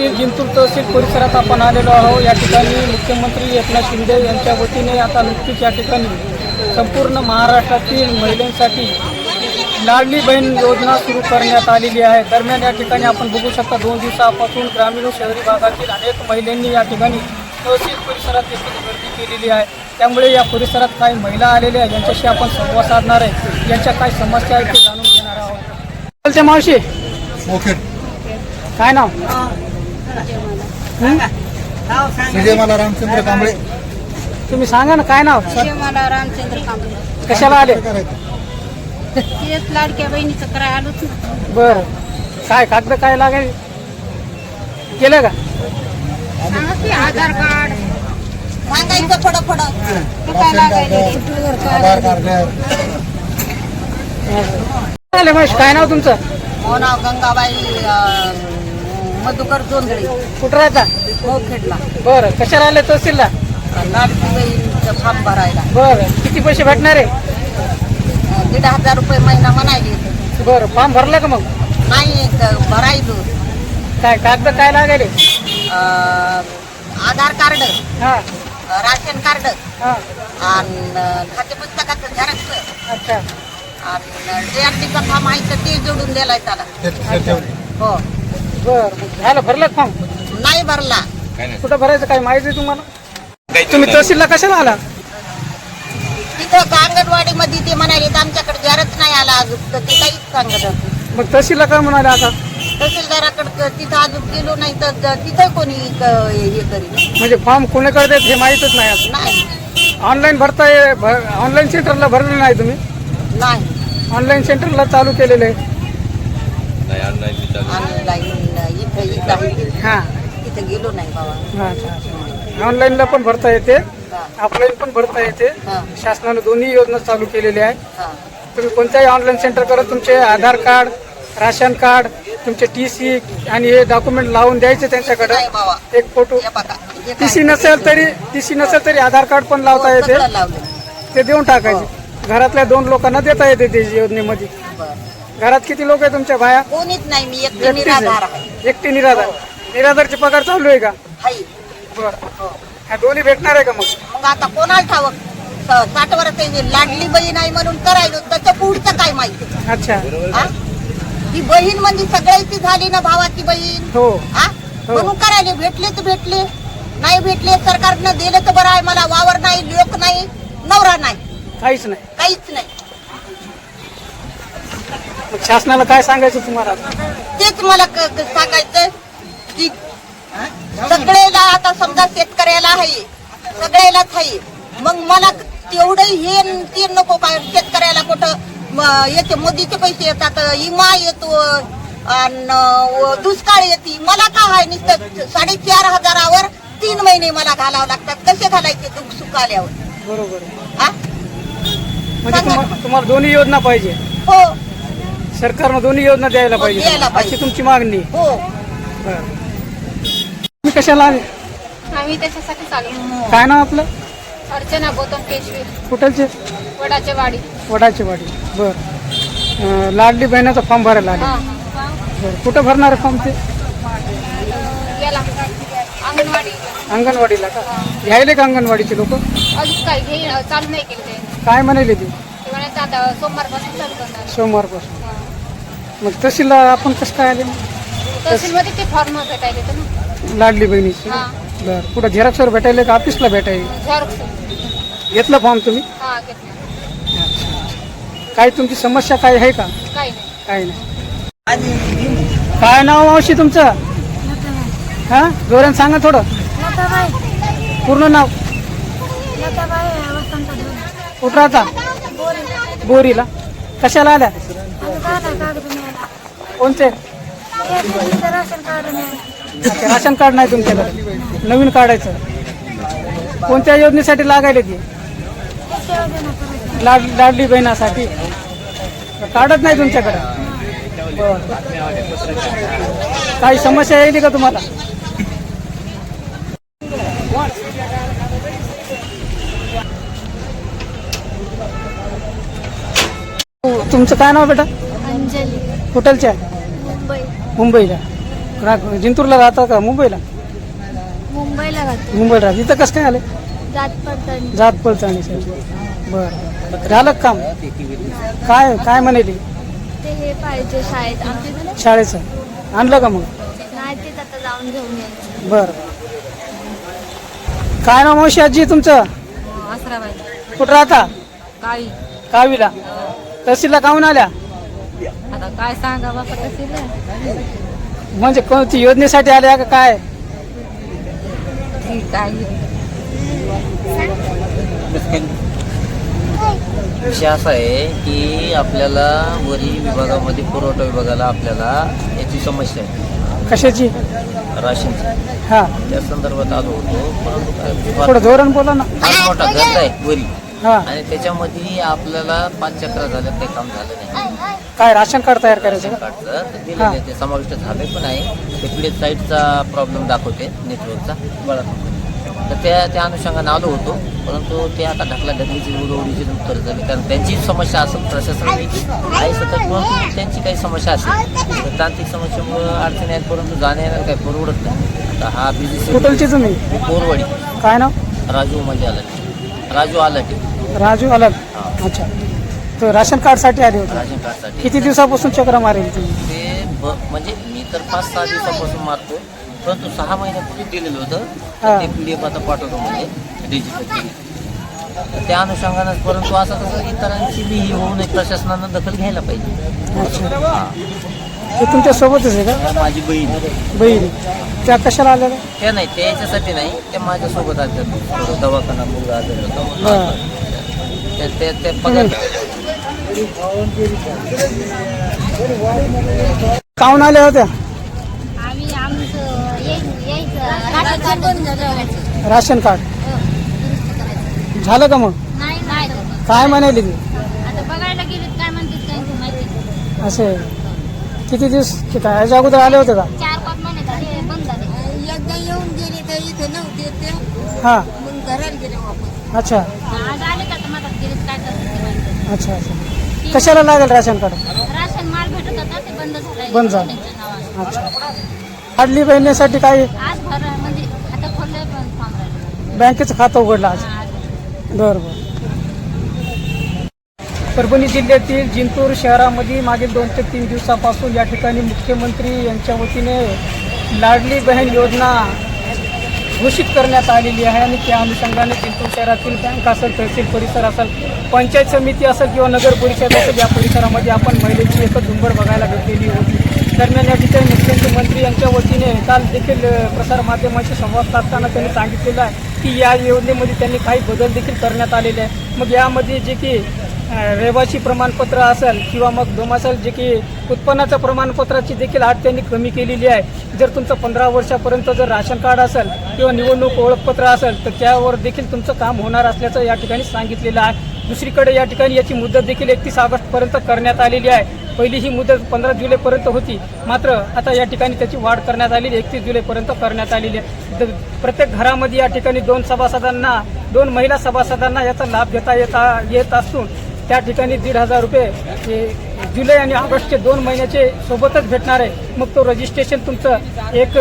जिल्ह्यातील जिंतूर तहसील परिसरात आपण आलेलो आहोत. या ठिकाणी मुख्यमंत्री एकनाथ शिंदे यांच्या वतीने आता नुकतीच या ठिकाणी संपूर्ण महाराष्ट्रातील महिलांसाठी लाडली बहीण योजना सुरू करण्यात आलेली आहे. दरम्यान या ठिकाणी आपण बघू शकता दोन दिवसापासून ग्रामीण व शहरी भागातील अनेक महिलांनी या ठिकाणी तहसील परिसरात देखील गर्दी केलेली आहे. त्यामुळे या परिसरात काही महिला आलेल्या आहेत यांच्याशी आपण संवाद साधणार आहे. यांच्या काय समस्या आहेत ते जाणून घेणार आहोत. मावशी. ओके काय नाव? हं? विजय मला रामचंद्र कांबळे. तुम्ही सांगा ना काय नाव? विजय मला रामचंद्र कांबळे. कशाला आले? तेच लाडक्या बहिणीचं कराय आलोच ना. बर. काय कागद काय लागेल केलं का? सांगा की आधार कार्ड. सांगायचं फडं फडं. काय कार्ड आधार कार्ड आले महेश काय नाव तुमचं? हो नाव गंगाबाई अं, मधुकर जोंधळे. कुठं राहता? मोखेडला बरं कशाला आले तहसीलला? बहीणचं फॉर्म भरायला. बरं किती पैसे भेटणार आहे? अं, दीड हजार रुपये महिना म्हणायले. बरं फॉर्म भरला का मग? नाही क- भरायलो. काय कागद काय लागेल? अं, आधार कार्ड हा. राशन कार्ड हा. आणि खाते पुस्तकाचं झेरॉक्स अच्छा. आणि डीआरडीचा फॉर्म आहे तर ते जोडून दिलाय त्याला. हो. बरं झालं भरलं फॉर्म नाही भरला. कुठं भरायचं काय माहिती आहे तुम्हाला? तुम्ही तहसीलला कशाला आला? तिथं का अंगणवाडी मध्ये ते म्हणाले तर आमच्याकडे गरज नाही आला अजून. तर ते काहीच सांगत होते. मग तहसीलला काय म्हणाले आता? तहसीलदाराकडे तिथं अजून गेलो नाही तर त- तिथं कोणी क- हे करील म्हणजे फॉर्म कोणाकडे देत हे माहीतच नाही आता. नाही. ऑनलाईन भरताय ऑनलाईन सेंटरला भरलं नाही तुम्ही? नाही. ऑनलाईन सेंटरला चालू केलेलं आहे. ऑनलाईन इथं इथं आहे. हां. तिथं गेलो नाही बाबा. अच्छा ऑनलाईनला पण भरता येते. हा, ऑफलाईन पण भरता येते. हा, शासनाने दोन्ही योजना चालू केलेल्या आहे हा. तुम्ही कोणत्याही ऑनलाईन सेंटर करत तुमचे आधार कार्ड राशन कार्ड तुमचे टी सी आणि हे डॉक्युमेंट लावून द्यायचे त्यांच्याकडे. नाही बाबा. एक फोटो हे बघा. हे टी सी? नसेल तरी टी सी नसेल तरी आधार कार्ड पण लावता हो, येते सगळं ते देऊन टाकायचे. घरातल्या दोन लोकांना देता येते ते योजनेमध्ये. घरात किती लोक आहे तुमच्या बाया? कोणीच नाही मी एकटी एकटीच निराधार आहे. आहे एकटी निराधार. निराधारची पगार चालू आहे का? हाय. बरं. हो. ह्या दोन्ही भेटणार आहे का मग? मग आता कोणाला साठ वर्षाची लाडली बहीण आहे म्हणून करायलो. त्याच्या पुढचं काय माहिती? अच्छा. हा? ती बहीण म्हणजे सगळ्याची झाली ना भावाची बहीण? हो. हा? हो. म्हणून करायले. भेटले तर भेटले. नाही भेटले सरकारनं दिलं तर बरं आहे. मला वावर नाही लोक नाही नवरा नाही. काहीच नाही. काहीच नाही. मग शासनाला काय सांगायचं तुम्हाला? तेच मला क- क- सांगायचं की सगळेला आता समजा शेतकऱ्याला आहे सगळ्यालाच आहे. मग मला तेवढं हे न ते नको काय शेतकऱ्याला कुठं म, याचे मोदीचे पैसे येतात इमा येतो आणि दुष्काळ येते. मला काय आहे नुसतं साडेचार हजारावर तीन महिने मला घालावं लागतात. कसे घालायचे दुःख सुख आल्यावर? बरोबर. आहे. हा? म्हणजे तुम्हा- तुम्हाला दोन्ही योजना पाहिजे. हो. सरकारनं दोन्ही योजना द्यायला हो, पाहिजे. द्यायला पाहिजे. अशी तुमची मागणी. आहे. हो. बरं. तुम्ही कशाला आले? आम्ही त्याच्यासाठी चालू काय नाव आपलं? अर्चना गौतम पेशवे कुठलचे? वडाचे वाडी. वडाची वाडी. बर. अं, लाडली बहिणाचा फॉर्म भरायला आले. हा बरं. कुठं भरणार फॉर्म ते याला. अंगणवाडी. अंगणवाडीला का? घ्यायले का अंगणवाडीचे लोक? अजून काही घे चालू नाही केलं. ते काय म्हणाले ते? ते म्हणायचं आता सोमवारपासून चालू करणार. सोमवारपासून. हा. मग तहसीलला आपण कसं काय आले? तहसीलमध्ये ते फॉर्म भेटायला येतं ना. लाडली बहिणीची हा. बरं. कुठं झेरॉक्सवर भेटायला का ऑफिसला भेटायला? झेरॉक्स घेतलं फॉर्म तुम्ही? हा घेतलं. काय तुमची समस्या काय आहे का? काही नाही. काही नाही. काय नाव मावशी तुमचं? हा? जोरान सांगा थोडं. पूर्ण नाव. कुठं राहता? बोरीला. कशाला आल्या? कोणते? अच्छा, राशन कार्ड नाही तुमच्याकडे. नवीन काढायचं. कोणत्या योजनेसाठी लागायला ती? लाड लाडली बहिणासाठी. काढत नाही तुमच्याकडे? बरं. काही समस्या येईल का तुम्हाला? तुमचं काय नाव बेटा? अंजली. मुंबई मुंबईला. जिंतूरला राहता का मुंबईला? मुंबईला घालतो मुंबईला राहता. इथं कसं काय आले? जात पडताना जात पडताळणीसाठी बरं. झालं का काम? काय काय म्हणाली? ते हे पाहिजे शाळेत. आमच्या शाळेचं. आणलं का मग? नाही तेच आता जाऊन घेऊन यायचं बरं. काय नाव मावशी आजी तुमचं? आसराबाई. कुठं राहता? काळी कावीला. तहसीलला काहून आल्या? आता काय सांगा बापा तसे म्हणजे कोणती योजनेसाठी आल्या का काय? ठीक आहे. विषय असा आहे की आपल्याला वरी विभागामध्ये पुरवठा विभागाला आपल्याला याची समस्या आहे. कशाची? राशनची हा. त्या संदर्भात आलो होतो परंतु काय विभाग थोडं धोरण बोला ना. फार मोठा गट आहे वरी. हा. आणि त्याच्यामध्ये आपल्याला पाच चक्र झाल्यात काही काम झालं नाही. काय राशन कार्ड तयार करायचं का? कार्डचं ते दिलेलं आहे ते समाविष्ट झाले पण आहे. ते पीडित साईटचा प्रॉब्लेम दाखवते नेटवर्कचा बळा तर त्या त्या अनुषंगाने आलो होतो परंतु ते आता ढकला ढकलीची उडवडीची उत्तर झाली. कारण त्यांची समस्या असेल प्रशासनाने आहे सतत परंतु त्यांची काही समस्या असेल. तर तांत्रिक समस्येमुळे अडचणी आहेत परंतु जाण्या येण्याला काही परवडत नाही. आता हा बिझी कुठलची तुम्ही कोरवाडी. काय नाव? राजू मध्ये आलाटे. राजू आलाटे. राजू अलग। अच्छा. तर राशन कार्डसाठी आले होते. राशन कार्डसाठी. किती दिवसापासून चक्र मारेल तुम्ही? ते ब- म्हणजे मी तर पाच सहा दिवसापासून मारतो परंतु सहा महिन्यापूर्वी दिलेलं होतं. हा. ते पी डी एफ आता पाठवतो म्हणजे डिजिटल तर त्या अनुषंगानं परंतु असं कसं इतरांची बी ही होऊ नये प्रशासनानं दखल घ्यायला पाहिजे. अच्छा. हा. ते तुमच्या सोबतच आहे का? माझी बहीण बहीण. त्या कशाला आल्या? त्या नाही त्या याच्यासाठी नाही त्या माझ्यासोबत आल्या. थोडं दवाखाना मुलगा आजार होता. त्या पगार काहून आल्या होत्या? आम्ही आमचं यायचं राशन कार्ड बनून झालं राशन कार्ड? झालं का मग? नाही नाही काय म्हणाली ती? आता बघायला गेले काय म्हणतात त्यांची माहिती. असे. किती दिवस ते काय याच्या अगोदर आले होते का? चार पाच महिने झाले बंद झाले. एकदा येऊन गेले तर इथे नव्हते ते हां. मग घरात गेले वापस. अच्छा. आज आले का तर मदत केली काय करतात ते माहिती अच्छा अच्छा. कशाला लागेल राशन कार्ड? राशन माल भेटत होता ते बंद झालं. बंद झालं. अच्छा. लाडली बहिणीसाठी काय आज भर म्हणजे आता खोललंय पण फॉर्म राहिलं बँकेचं खातं उघडलं आज. बरं बरं. परभणी जिल्ह्यातील जिंतूर शहरामध्ये मागील दोन ते तीन दिवसापासून या ठिकाणी मुख्यमंत्री यांच्या वतीने लाडली बहीण योजना घोषित करण्यात आलेली आहे आणि त्या अनुषंगाने जिंतूर शहरातील बँक असेल तहसील परिसर असेल पंचायत समिती असेल किंवा नगर परिषद असेल या परिसरामध्ये आपण महिलेची एक झुंबड बघायला भेटलेली होती. दरम्यान या ठिकाणी मुख्यमंत्री यांच्या वतीने काल देखील प्रसारमाध्यमांशी संवाद साधताना त्यांनी सांगितलेलं आहे की या योजनेमध्ये त्यांनी काही बदल देखील करण्यात आलेले आहे मग यामध्ये जे की रहिवासी प्रमाणपत्र असेल किंवा मग दोमासाल जे की उत्पन्नाचं प्रमाणपत्राची देखील आठ त्यांनी कमी केलेली आहे. जर तुमचं पंधरा वर्षापर्यंत जर राशन कार्ड असेल किंवा निवडणूक ओळखपत्र असेल तर त्यावर देखील तुमचं काम होणार असल्याचं या ठिकाणी सांगितलेलं आहे. दुसरीकडे या ठिकाणी याची मुदत देखील एकतीस ऑगस्टपर्यंत करण्यात आलेली आहे. पहिली ही मुदत पंधरा जुलैपर्यंत होती. मात्र आता या ठिकाणी त्याची वाढ करण्यात आलेली एकतीस जुलैपर्यंत करण्यात आलेली आहे. प्रत्येक घरामध्ये या ठिकाणी दोन सभासदांना दोन महिला सभासदांना याचा लाभ घेता येता येत असून त्या ठिकाणी दीड हजार रुपये जुलै आणि ऑगस्टचे दोन महिन्याचे सोबतच भेटणार आहे. मग तो रजिस्ट्रेशन तुमचं एक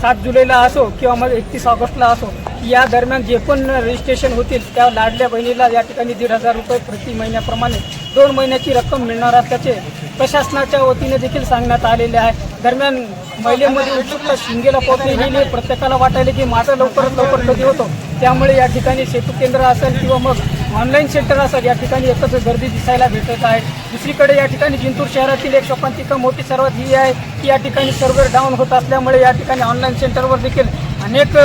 सात जुलैला असो किंवा मग एकतीस ऑगस्टला असो या दरम्यान जे पण रजिस्ट्रेशन होतील त्या लाडल्या बहिणीला या ठिकाणी दीड हजार रुपये प्रति महिन्याप्रमाणे दोन महिन्याची रक्कम मिळणार असल्याचे प्रशासनाच्या वतीने देखील सांगण्यात आलेले आहे. दरम्यान महिलेमध्ये उत्सुकता शिंगेला पोहोचलेली प्रत्येकाला वाटायला की माझं लवकरात लवकर कधी होतो? त्यामुळे या ठिकाणी सेतू केंद्र असेल किंवा मग ऑनलाईन सेंटर असतात. या ठिकाणी एकच गर्दी दिसायला भेटत आहे. दुसरीकडे या ठिकाणी जिंतूर शहरातील एक शोकांतिका मोठी सर्वात ही आहे की या ठिकाणी सर्व्हर डाऊन होत असल्यामुळे या ठिकाणी ऑनलाईन सेंटरवर देखील अनेक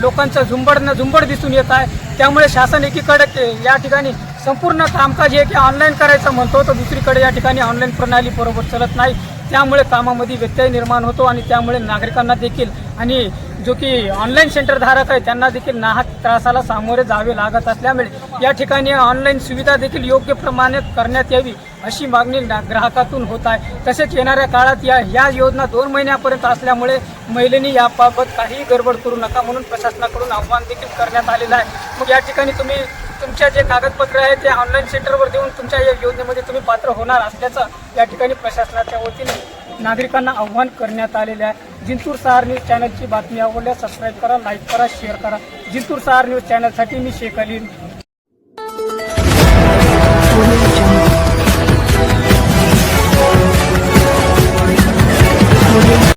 लोकांचा झुंबड न झुंबड दिसून येत आहे. त्यामुळे शासन एकीकडे या ठिकाणी संपूर्ण कामकाज हे की ऑनलाईन करायचं म्हणतो तर दुसरीकडे या ठिकाणी ऑनलाईन प्रणाली बरोबर चालत नाही. त्यामुळे कामामध्ये व्यत्यय निर्माण होतो आणि त्यामुळे नागरिकांना देखील आणि जो की ऑनलाईन सेंटर धारक आहे त्यांना देखील नाहक त्रासाला सामोरे जावे लागत असल्यामुळे या ठिकाणी ऑनलाईन सुविधा देखील योग्य प्रमाणात करण्यात यावी अशी मागणी ग्राहकातून होत आहे. तसेच येणाऱ्या काळात या ह्या योजना दोन महिन्यापर्यंत असल्यामुळे महिलेनी याबाबत काही गडबड करू नका म्हणून प्रशासनाकडून आव्हान देखील करण्यात आलेलं आहे. मग या ठिकाणी तुम्ही तुमच्या जे कागदपत्र आहे ते ऑनलाईन सेंटरवर देऊन तुमच्या या योजनेमध्ये तुम्ही पात्र होणार असल्याचं या ठिकाणी प्रशासनाच्या वतीने नागरिकांना आव्हान करण्यात आलेले आहे. जिंतूर सहार न्यूज चॅनलची बातमी आवडल्यास सबस्क्राईब करा लाईक करा शेअर करा. जिंतूर सहार न्यूज चॅनलसाठी मी शेख अली.